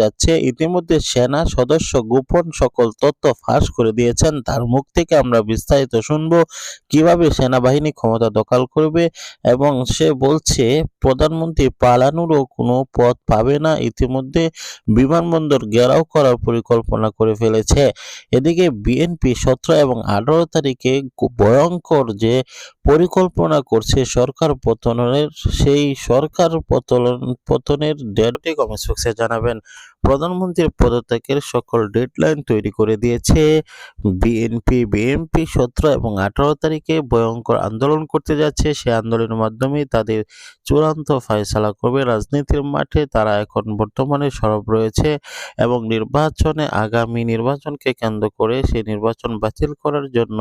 যাচ্ছে, ইতিমধ্যে সেনা সদস্য গোপন সকল তথ্য ফাঁস করে দিয়েছেন। তার মুখ থেকে আমরা বিস্তারিত শুনব, কীভাবে সেনাবাহিনী ক্ষমতা দখল করবে এবং সে বলছে, প্রধানমন্ত্রী পালানোরও কোনো পথ পাবে না। ইতিমধ্যে বিমানবন্দর ঘেরাও করার পরিকল্পনা করে ফেলেছে। এদিকে বিএনপি সতেরো এবং আঠারো তারিখে ভয়ঙ্কর যে পরিকল্পনা করছে সরকার পতনের, সেই সরকার পতন, পতনের ডেটটি কমেন্ট জানাবেন। প্রধানমন্ত্রীর পদত্যাগের সকল ডেডলাইন তৈরি করে দিয়েছে। বিএনপি বিএনপি সতেরো এবং আঠারো তারিখে ভয়ঙ্কর আন্দোলন করতে যাচ্ছে। সে আন্দোলনের মাধ্যমে তাদের চূড়ান্ত ফয়সালা করবে। রাজনীতির মাঠে তারা এখন বর্তমানে সরব রয়েছে এবং নির্বাচনে আগামী নির্বাচনকে কেন্দ্র করে সেই নির্বাচন বাতিল করার জন্য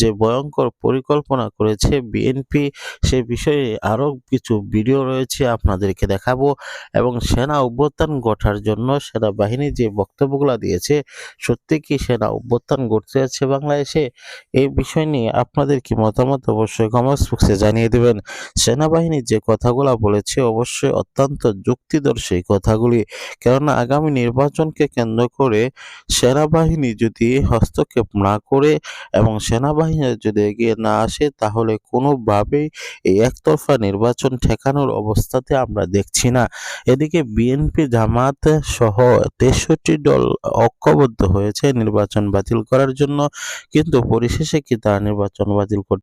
যে ভয়ঙ্কর পরিকল্পনা করেছে বিএনপি, সে বিষয়ে আরও কিছু ভিডিও রয়েছে আপনাদেরকে দেখাবো এবং সেনা অভ্যুত্থান ঘটার জন্য সেনাবাহিনী যে বক্তব্যগুলো দিয়েছে, সত্যি কি সেনা অভ্যুত্থান ঘটতে যাচ্ছে বাংলাদেশে? এই বিষয় নিয়ে আপনাদের কি মতামত অবশ্যই কমেন্টস বক্সে জানিয়ে দেবেন। সেনাবাহিনী যে কথাগুলো বলেছে অবশ্যই অত্যন্ত যুক্তিদর্শী কথাগুলি। কেননা আগামী নির্বাচনকে কেন্দ্র করে সেনাবাহিনী যদি হস্তক্ষেপ না করে এবং সেনাবাহিনী যদি এগিয়ে না আসে, তাহলে কোনোভাবেই এই একতরফা নির্বাচন ঠেকানোর অবস্থাতে আমরা দেখছি না। এদিকে বিএনপি জামাত সহ তেষট্টি দল ঐক্যবদ্ধ হয়েছে, নির্বাচন বাতিল করার জন্য। কিন্তু পরিশেষে কি তারা নির্বাচন বাতিল করতে